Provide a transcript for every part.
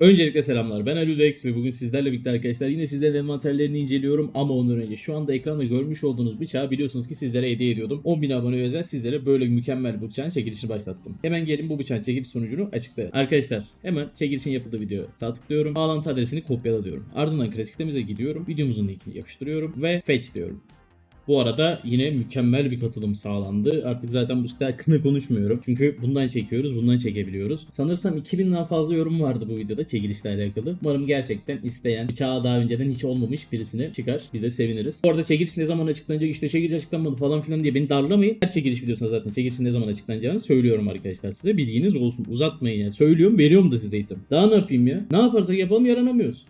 Öncelikle selamlar. Ben Aludex ve bugün sizlerle birlikte arkadaşlar yine sizlerin envanterlerini inceliyorum ama ondan önce şu anda ekranda görmüş olduğunuz bıçağı biliyorsunuz ki sizlere hediye ediyordum. 10.000 abone özel sizlere böyle mükemmel bıçağın çekilişini başlattım. Hemen gelin bu bıçağın çekiliş sonucunu açıklayalım. Arkadaşlar hemen çekilişin yapıldığı videoya sağ tıklıyorum. Bağlantı adresini kopyala diyorum. Ardından klasik sitemize gidiyorum. Videomuzun linkini yapıştırıyorum ve fetch diyorum. Bu arada yine mükemmel bir katılım sağlandı. Artık zaten bu site hakkında konuşmuyorum. Çünkü bundan çekiyoruz, bundan çekebiliyoruz. Sanırsam 2000'den fazla yorum vardı bu videoda çekilişle alakalı. Umarım gerçekten isteyen, bıçağı daha önceden hiç olmamış birisine çıkar. Biz de seviniriz. Bu arada çekiliş ne zaman açıklanacak, işte çekiliş açıklanmadı falan filan diye beni darlamayın. Her çekiliş videosunda zaten çekilişin ne zaman açıklanacağını söylüyorum arkadaşlar size. Bilginiz olsun. Uzatmayın yani. Söylüyorum, veriyorum da size eğitim. Daha ne yapayım ya? Ne yaparsak yapalım yaranamıyoruz.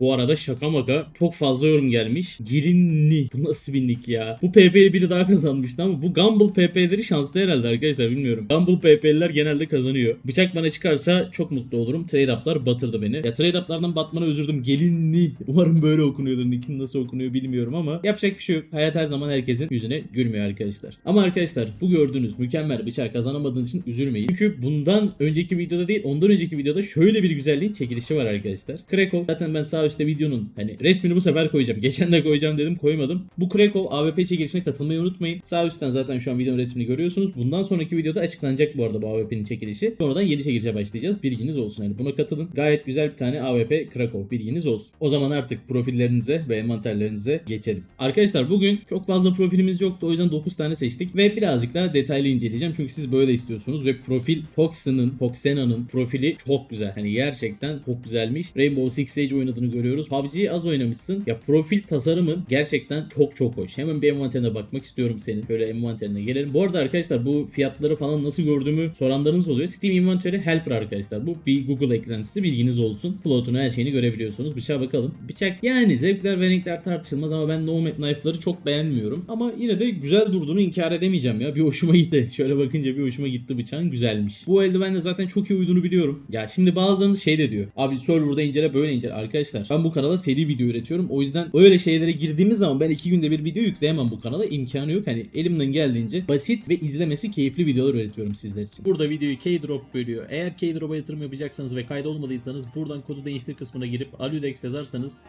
Bu arada şaka maka çok fazla yorum gelmiş. Girinli. Bu nasıl bir nick ya? Bu PP'yi biri daha kazanmıştı ama bu Gumball PP'leri şanslı herhalde arkadaşlar bilmiyorum. Gumball PP'liler genelde kazanıyor. Bıçak bana çıkarsa çok mutlu olurum. Trade up'lar batırdı beni. Ya trade up'lardan batmana üzüldüm. Gelinli. Umarım böyle okunuyordur. Nick'in nasıl okunuyor bilmiyorum ama yapacak bir şey yok. Hayat her zaman herkesin yüzüne gülmüyor arkadaşlar. Ama arkadaşlar bu gördüğünüz mükemmel bıçağı kazanamadığınız için üzülmeyin. Çünkü bundan önceki videoda değil ondan önceki videoda şöyle bir güzelliğin çekilişi var arkadaşlar. Krakow zaten ben sağ üstte videonun hani resmini bu sefer koyacağım. Geçen de koyacağım dedim koymadım. Bu Krakow AWP çekilişine katılmayı unutmayın. Sağ üstten zaten şu an videonun resmini görüyorsunuz. Bundan sonraki videoda açıklanacak bu arada bu AWP'nin çekilişi. Sonradan yeni çekilişe başlayacağız. Bilginiz olsun. Yani buna katılın. Gayet güzel bir tane AWP Krakow bilginiz olsun. O zaman artık profillerinize ve envanterlerinize geçelim. Arkadaşlar bugün çok fazla profilimiz yoktu. O yüzden 9 tane seçtik ve birazcık daha detaylı inceleyeceğim. Çünkü siz böyle istiyorsunuz ve profil Foxen'ın, Foxena'nın profili çok güzel. Hani gerçekten çok güzelmiş. Rainbow Six Siege oynadığını görüyoruz. PUBG'yi az oynamışsın. Ya profil tasarımın gerçekten çok çok hoş. Hemen bir envanterine bakmak istiyorum senin. Böyle envanterine gelelim. Bu arada arkadaşlar bu fiyatları falan nasıl gördüğümü soranlarınız oluyor. Steam Inventory Helper arkadaşlar. Bu bir Google eklentisi bilginiz olsun. Plotunu her şeyini görebiliyorsunuz. Bıçağa bakalım. Bıçak yani zevkler ve renkler tartışılmaz ama ben Nomad Knife'ları çok beğenmiyorum. Ama yine de güzel durduğunu inkar edemeyeceğim ya. Bir hoşuma gitti. Şöyle bakınca bir hoşuma gitti bıçağın. Güzelmiş. Bu eldivenle zaten çok iyi uyduğunu biliyorum. Ya şimdi bazılarınız şey de diyor. Abi serverda incele böyle incele. Arkadaşlar ben bu kanala seri video üretiyorum. O yüzden öyle şeylere girdiğimiz zaman ben iki günde bir video yükleyemem bu kanala. imkanı yok. Hani elimden geldiğince basit ve izlemesi keyifli videolar üretiyorum sizler için. Burada videoyu K-Drop bölüyor. Eğer K-Drop'a yatırım yapacaksanız ve kaydolmadıysanız buradan kodu değiştir kısmına girip Aludex yazarsanız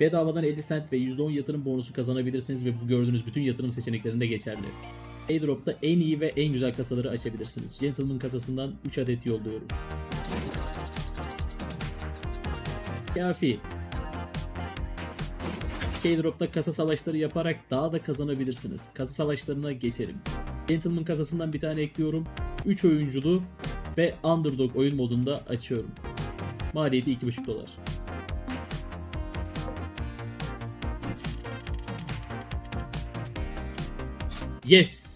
bedavadan 50 cent ve %10 yatırım bonusu kazanabilirsiniz ve bu gördüğünüz bütün yatırım seçeneklerinde geçerli. Airdrop'ta en iyi ve en güzel kasaları açabilirsiniz. Gentleman kasasından 3 adet yolluyorum. Kafi. K-Drop'ta kasa savaşları yaparak daha da kazanabilirsiniz. Kasa savaşlarına geçelim. Gentleman kasasından bir tane ekliyorum. 3 oyunculu ve Underdog oyun modunda açıyorum. Maliyeti 2,5 dolar. Yes!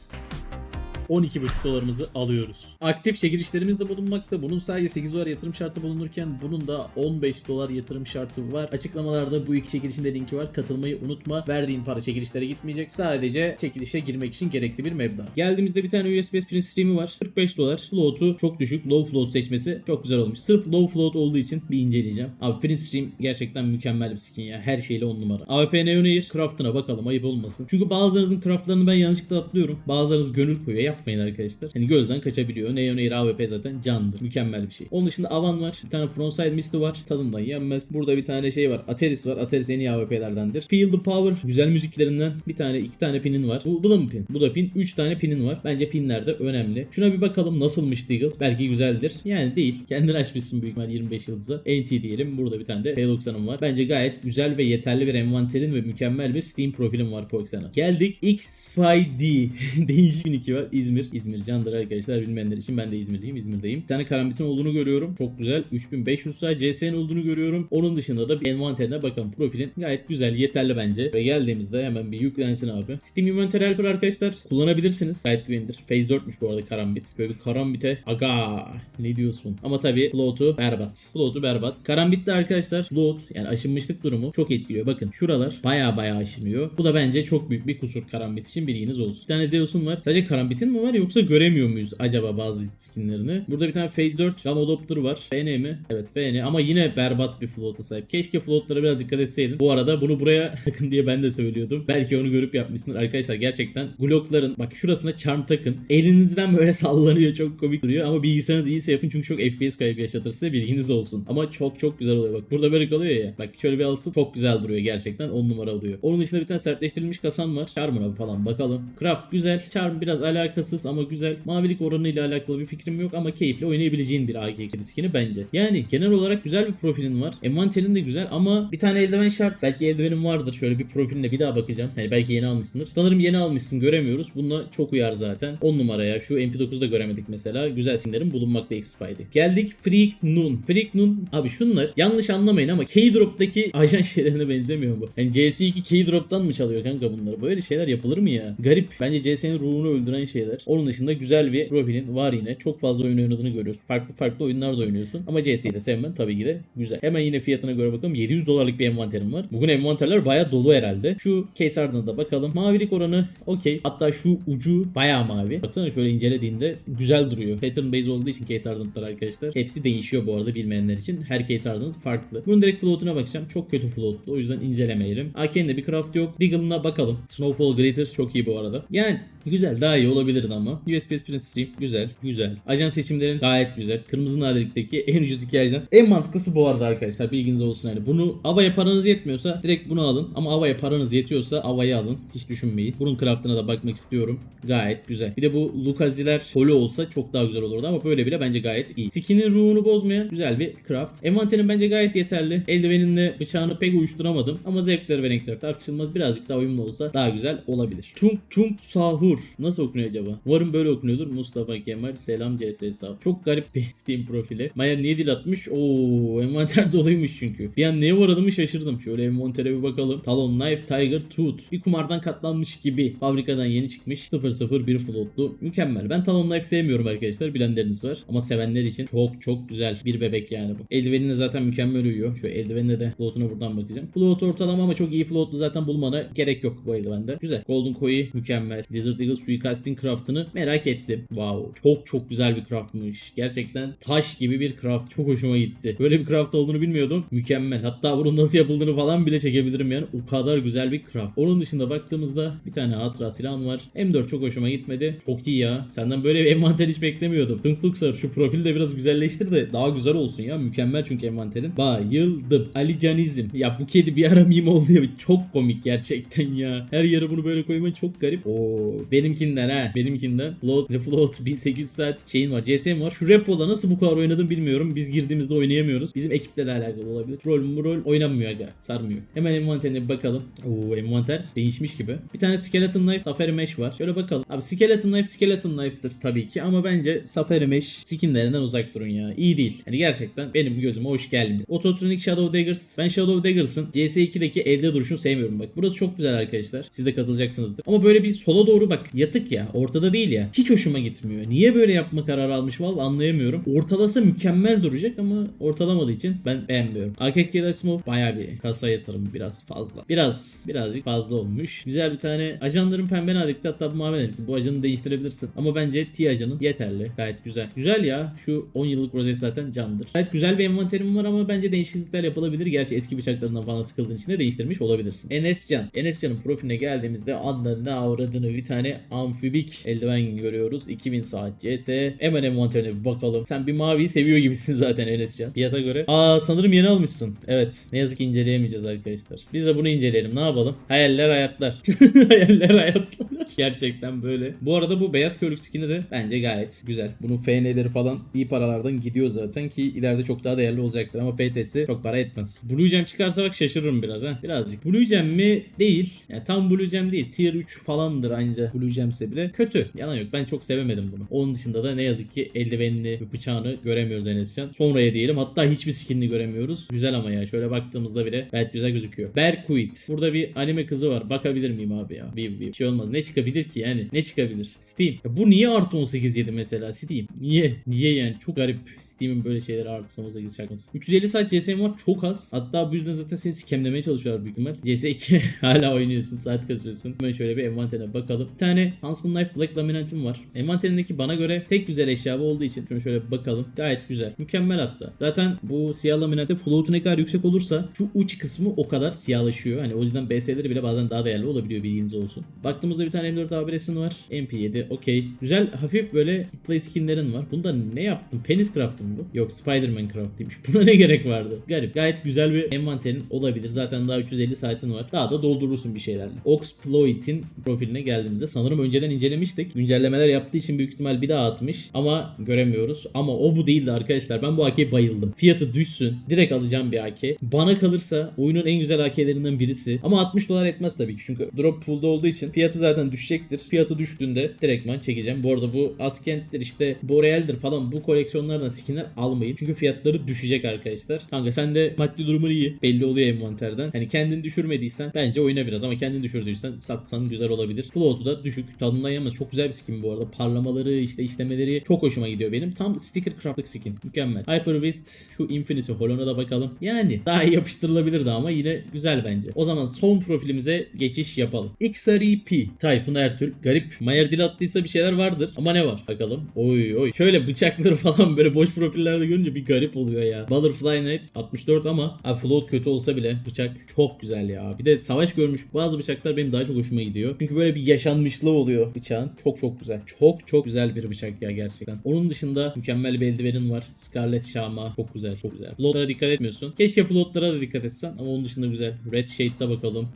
12,5 dolarımızı alıyoruz. Aktif çekilişlerimiz de bulunmakta. Bunun sadece 8 dolar yatırım şartı bulunurken bunun da 15 dolar yatırım şartı var. Açıklamalarda bu iki çekilişin de linki var. Katılmayı unutma. Verdiğin para çekilişlere gitmeyecek. Sadece çekilişe girmek için gerekli bir meblağ. Geldiğimizde bir tane USB Print Stream'i var. 45 dolar. Float'u çok düşük. Low float seçmesi çok güzel olmuş. Sırf low float olduğu için bir inceleyeceğim. Abi Print Stream gerçekten mükemmel bir skin ya. Her şeyle 10 numara. AWP Neon Air craft'ına bakalım ayıp olmasın. Çünkü bazılarınızın craft'larını ben yanlışlıkla atlıyorum. Bazılarınız gönül koyuyor. Yapmayın arkadaşlar. Hani gözden kaçabiliyor. Neon Air AWP zaten candır. Mükemmel bir şey. Onun dışında Avan var. Bir tane Frontside Mist'i var. Tadından yenmez. Burada bir tane şey var. Ateris var. Ateris en iyi AWP'lerdendir. Feel the Power. Güzel müziklerinden. Bir tane iki tane pinin var. Bu, bu da mı pin? Bu da pin. Üç tane pinin var. Bence pinler de önemli. Şuna bir bakalım nasılmış Deagle. Belki güzeldir. Yani değil. Kendini açmışsın büyük ihtimal 25 yıldıza. NT diyelim. Burada bir tane de P90'ım var. Bence gayet güzel ve yeterli bir envanterin ve mükemmel bir Steam profilim var Poxan'a. Geldik XYD. Değişik bir nicki var. İzmir. İzmir candır arkadaşlar bilmeyenler için ben de İzmirliyim İzmir'deyim. Bir tane karambitin olduğunu görüyorum. Çok güzel. 3500 sayı CS'nin olduğunu görüyorum. Onun dışında da bir envanterine bakalım. Profilin gayet güzel yeterli bence. Ve geldiğimizde hemen bir yüklensin abi. Steam Inventory Helper arkadaşlar kullanabilirsiniz. Gayet güvenilir. Phase 4'müş bu arada karambit. Böyle bir karambite aga ne diyorsun? Ama tabii float'u berbat. Float'u berbat. Karambitte arkadaşlar float yani aşınmışlık durumu çok etkiliyor. Bakın şuralar baya baya aşınıyor. Bu da bence çok büyük bir kusur karambit için bilginiz olsun. Bir tane Zeus'un var. Sadece karambitin mi mı var yoksa göremiyor muyuz acaba bazı skinlerini? Burada bir tane Phase 4 Gun Adopter var. FN mi? Evet FN ama yine berbat bir float'a sahip. Keşke floatlara biraz dikkat etseydin. Bu arada bunu buraya takın diye ben de söylüyordum. Belki onu görüp yapmışsındır. Arkadaşlar gerçekten Glock'ların bak şurasına charm takın. Elinizden böyle sallanıyor. Çok komik duruyor ama bilgisayarınız iyiyse yapın çünkü çok FPS kaybı yaşatır size bilginiz olsun. Ama çok çok güzel oluyor. Bak burada böyle kalıyor ya. Bak şöyle bir alsın çok güzel duruyor gerçekten. 10 numara oluyor. Onun dışında bir tane sertleştirilmiş kasan var. Charm'ına falan bakalım. Craft güzel. Charm biraz alakasız ama güzel. Mavilik oranıyla alakalı bir fikrim yok ama keyifli oynayabileceğin bir AG skini bence. Yani genel olarak güzel bir profilin var. Envanterin de güzel ama bir tane eldiven şart. Belki eldivenin vardır. Şöyle bir profiline bir daha bakacağım. Hani belki yeni almışsındır. Sanırım yeni almışsın göremiyoruz. Bununla çok uyar zaten. 10 numaraya şu MP9'u da göremedik mesela. Güzel simlerin bulunmakta X-Spy'de. Geldik Freak Noon. Freak Noon abi şunlar yanlış anlamayın ama K-Drop'taki ajan şeylerine benzemiyor bu. Yani CS2 K-Drop'tan mı çalıyor kanka bunları? Böyle şeyler yapılır mı ya? Garip. Bence CS'nin ruhunu öldüren şeyler. Onun dışında güzel bir profilin var yine. Çok fazla oyun oynadığını görüyoruz. Farklı farklı oyunlar da oynuyorsun. Ama CS'yi de sevmen tabii ki de güzel. Hemen yine fiyatına göre bakalım. 700 dolarlık bir envanterim var. Bugün envanterler baya dolu herhalde. Şu case ardına da bakalım. Mavilik oranı okey. Hatta şu ucu baya mavi. Baksana şöyle incelediğinde güzel duruyor. Pattern base olduğu için case ardıntılar arkadaşlar. Hepsi değişiyor bu arada bilmeyenler için. Her case ardıntı farklı. Bunun direkt float'una bakacağım. Çok kötü float'lu. O yüzden incelemeyelim. AK'nin bir craft yok. Deagle'ına bakalım. Snowfall Glitter çok iyi bu arada. Yani güzel. Daha iyi olabilirdi ama. USB Sprint Stream güzel. Güzel. Ajan seçimlerin gayet güzel. Kırmızı nadelikteki en ucuz iki ajan. En mantıklısı bu arada arkadaşlar. Bilginiz olsun yani. Bunu Ava'ya paranız yetmiyorsa direkt bunu alın. Ama Ava'ya paranız yetiyorsa Ava'yı alın. Hiç düşünmeyin. Bunun craftına da bakmak istiyorum. Gayet güzel. Bir de bu Lukaziler holo olsa çok daha güzel olurdu ama böyle bile bence gayet iyi. Skinin ruhunu bozmayan güzel bir craft. Envanterin bence gayet yeterli. Eldiveninle bıçağını pek uyuşturamadım ama zevkleri ve renkleri tartışılmaz. Birazcık daha uyumlu olsa daha güzel olabilir. Tung Tung Sahur. Nasıl okunuyor acaba? Umarım böyle okunuyordur. Mustafa Kemal Selam CS hesabı. Çok garip bir Steam profili. Maya niye dil atmış? Oo envanter doluymuş çünkü. Bir an neye uğradığımı şaşırdım. Şöyle envantere bir bakalım. Talon Knife Tiger Tooth. Bir kumardan katlanmış gibi. Fabrikadan yeni çıkmış. 001 floatlu. Mükemmel. Ben Talon Knife sevmiyorum arkadaşlar. Bilenleriniz var. Ama sevenler için çok çok güzel bir bebek yani bu. Eldivenine zaten mükemmel uyuyor. Şöyle eldivenine de floatuna buradan bakacağım. Float ortalama ama çok iyi floatlu zaten bulmana gerek yok bu eldivende. Güzel. Golden Koi mükemmel. Desert Eagle suikasting craftını merak ettim. Wow. Çok çok güzel bir craftmış. Gerçekten taş gibi bir craft. Çok hoşuma gitti. Böyle bir craft olduğunu bilmiyordum. Mükemmel. Hatta bunun nasıl yapıldığını falan bile çekebilirim yani. O kadar güzel bir craft. Onun dışında baktığımızda bir tane hatıra silahım var. M4 çok hoşuma gitmedi. Çok iyi ya. Senden böyle bir envanter hiç beklemiyordum. Tunk tunk sar şu profili de biraz güzelleştir de daha güzel olsun ya. Mükemmel çünkü envanterin. Bayıldım. Ali Canizm. Ya bu kedi bir ara meme oldu ya. Çok komik gerçekten ya. Her yere bunu böyle koyman çok garip. Oo benimkinden ha. Benimkinden. Float, ne float 1800 saat şeyin var. CS'm var. Şu repoda nasıl bu kadar oynadım bilmiyorum. Biz girdiğimizde oynayamıyoruz. Bizim ekiple de alakalı olabilir. Rol mu rol oynanmıyor aga. Sarmıyor. Hemen envanterine bir bakalım. Oo envanter değişmiş gibi. Bir tane Skeleton Knife Safari Mesh var. Şöyle bakalım. Abi Skeleton Knife Skeleton Knife'dır tabii ki ama bence Safari Mesh skinlerinden uzak durun ya. İyi değil. Yani gerçekten benim gözüme hoş gelmiyor. Autotronic Shadow Daggers. Ben Shadow Daggers'ın CS2'deki elde duruşunu sevmiyorum bak. Burası çok güzel arkadaşlar. Siz de katılacaksınızdır. Ama böyle bir sola doğru bak yatık ya. Ortada değil ya. Hiç hoşuma gitmiyor. Niye böyle yapma kararı almış vallahi anlayamıyorum. Ortalasa mükemmel duracak ama ortalamadığı için ben beğenmiyorum. AKK Smoke baya bir kasa yatırım biraz fazla. Biraz birazcık fazla olmuş. Güzel bir tane ajanların pembe nadikli hatta bu mavi nadikli. Bu ajanı değiştirebilirsin. Ama bence T ajanın yeterli. Gayet güzel. Güzel ya. Şu 10 yıllık rozet zaten candır. Gayet güzel bir envanterim var ama bence değişiklikler yapılabilir. Gerçi eski bıçaklarından falan sıkıldığın için de değiştirmiş olabilirsin. Enescan. Enescan'ın profiline geldiğimizde anlarına avradını bir tane amfibik eldiven görüyoruz. 2000 saat CS. Hemen envanterine bir bakalım. Sen bir maviyi seviyor gibisin zaten Enescan. Fiyata göre. Aa sanırım yeni almışsın. Evet. Ne yazık ki inceleyemeyeceğiz arkadaşlar. Biz de bunu inceleyelim. Ne yapalım? Hayaller hayatlar. Hayaller hayatlar. Gerçekten böyle. Bu arada bu beyaz körlük skini de bence gayet güzel. Bunun FN'leri falan iyi paralardan gidiyor zaten ki ileride çok daha değerli olacaktır ama FT'si çok para etmez. Blue Gem çıkarsa bak şaşırırım biraz ha. Birazcık. Blue Gem mi? Değil. Yani tam Blue Gem değil. Tier 3 falandır anca Blue Gem'se bile. Kötü. Yalan yok. Ben çok sevemedim bunu. Onun dışında da ne yazık ki eldivenini, bıçağını göremiyoruz Enescan. Sonraya diyelim. Hatta hiçbir skinini göremiyoruz. Güzel ama ya. Şöyle baktığımızda bile gayet güzel gözüküyor. Berkuit. Burada bir anime kızı var. Bakabilir miyim abi ya? Bir, bir şey olmaz. Ne çıkabilir ki yani? Ne çıkabilir? Steam. Ya bu niye artı 18 yedi mesela? Steam. Niye? Niye yani? Çok garip. Steam'in böyle şeyleri artı 18 şarkısı. 350 saat CS'm var. Çok az. Hatta bu yüzden zaten seni skemlemeye çalışıyorlar büyük ihtimal. CS2 hala oynuyorsun. Saat kasıyorsun. Hemen şöyle bir envanterine bakalım. Bir tane Huntsman Knife adet laminantim var. Envanterindeki bana göre tek güzel eşya olduğu için şunu şöyle bakalım. Gayet güzel. Mükemmel hatta. Zaten bu siyah laminante float'u ne kadar yüksek olursa şu uç kısmı o kadar siyahlaşıyor. Hani o yüzden BS'leri bile bazen daha değerli olabiliyor bilginiz olsun. Baktığımızda bir tane M4 abiresin var. MP7 okey. Güzel hafif böyle play skinlerin var. Bunda ne yaptın? Penis craft'ın mı bu? Yok Spider-Man craft'ıymış. Buna ne gerek vardı? Garip. Gayet güzel bir envanterin olabilir. Zaten daha 350 saatin var. Daha da doldurursun bir şeylerle. Oxploit'in profiline geldiğimizde sanırım önceden incelemiştik. Güncellemeler yaptığı için büyük ihtimal bir daha atmış. Ama göremiyoruz. Ama o bu değildi arkadaşlar. Ben bu AK'ye bayıldım. Fiyatı düşsün. Direkt alacağım bir AK. Bana kalırsa oyunun en güzel AK'lerinden birisi. Ama 60 dolar etmez tabii ki. Çünkü drop pool'da olduğu için fiyatı zaten düşecektir. Fiyatı düştüğünde direktman çekeceğim. Bu arada bu Askent'tir işte Boreal'dir falan bu koleksiyonlardan skinler almayın. Çünkü fiyatları düşecek arkadaşlar. Kanka sen de maddi durumun iyi. Belli oluyor envanterden. Hani kendini düşürmediysen bence oyna biraz ama kendini düşürdüysen satsan güzel olabilir. Float'u da düşük. Tadından yenmez. Çok güzel bir skin bu arada. Parlamaları işte işlemeleri çok hoşuma gidiyor benim. Tam sticker craftlık skin. Mükemmel. Hyper Beast şu Infinity Holon'a da bakalım. Yani daha iyi yapıştırılabilirdi ama yine güzel bence. O zaman son profilimize geçiş yapalım. XREP. Tayfun Ertül. Garip. Mayer dil attıysa bir şeyler vardır. Ama ne var? Bakalım. Oy oy. Şöyle bıçakları falan böyle boş profillerde görünce bir garip oluyor ya. Butterfly Knight 64 ama abi float kötü olsa bile bıçak çok güzel ya. Bir de savaş görmüş bazı bıçaklar benim daha çok hoşuma gidiyor. Çünkü böyle bir yaşanmışlığı oluyor bıçağın. Çok çok güzel. Çok çok güzel bir bıçak ya gerçekten. Onun dışında mükemmel bir eldivenin var. Scarlet Shama. Çok güzel. Çok güzel. Floatlara dikkat etmiyorsun. Keşke floatlara da dikkat etsen ama onun dışında güzel. Red Shades'a bakalım.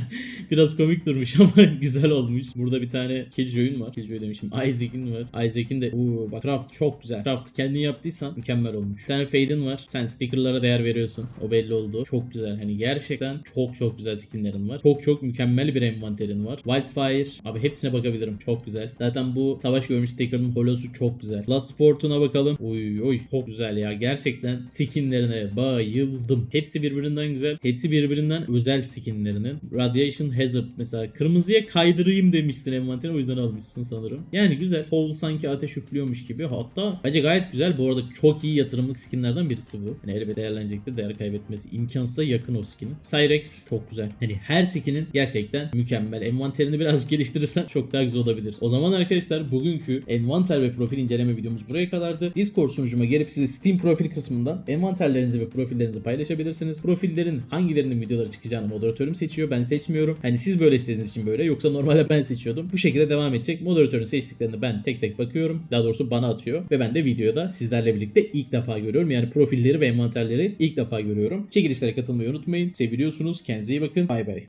Biraz komik durmuş ama güzel olmuş. Burada bir tane Killjoy'un var. Killjoy demişim. Isaac'in var. Isaac'in de uuu bak craft çok güzel. Craft kendin yaptıysan mükemmel olmuş. Bir tane Fade'in var. Sen stickerlara değer veriyorsun. O belli oldu. Çok güzel. Hani gerçekten çok çok güzel skinlerin var. Çok çok mükemmel bir envanterin var. Wildfire. Abi hepsine bakabilirim. Çok güzel. Zaten bu savaş görmüş sticker'ın holosu çok güzel. Last Sport'una bakalım. Oy oy çok güzel ya. Gerçekten skinlerine bayıldım. Hepsi birbirinden güzel. Hepsi birbirinden özel skinlerinin. Radiation Hazard mesela kırmızıya kaydırayım demişsin envanterine o yüzden almışsın sanırım. Yani güzel. Paul sanki ateş üflüyormuş gibi. Hatta bence gayet güzel. Bu arada çok iyi yatırımlık skinlerden birisi bu. Yani elbette değerlenecektir. Değer kaybetmesi imkansıza yakın o skinin. Cyrex çok güzel. Hani her skinin gerçekten mükemmel. Envanterini biraz geliştirirsen çok daha güzel olabilir. O zaman arkadaşlar bugünkü envanter ve profil inceleme videomuz buraya kadardı. Discord sunucuma gelip size Steam profil kısmından envanterlerinizi ve profillerinizi paylaşabilirsiniz. Profillerin hangilerinin videoları çıkacağını moderatörüm seçiyor. Ben seçmiyorum. Hani siz böyle istediğiniz için böyle. Yoksa normalde ben seçiyordum. Bu şekilde devam edecek. Moderatörün seçtiklerini ben tek tek bakıyorum. Daha doğrusu bana atıyor. Ve ben de videoda sizlerle birlikte ilk defa görüyorum. Yani profilleri ve envanterleri ilk defa görüyorum. Çekilişlere katılmayı unutmayın. Seviliyorsunuz. Kendinize iyi bakın. Bay bay.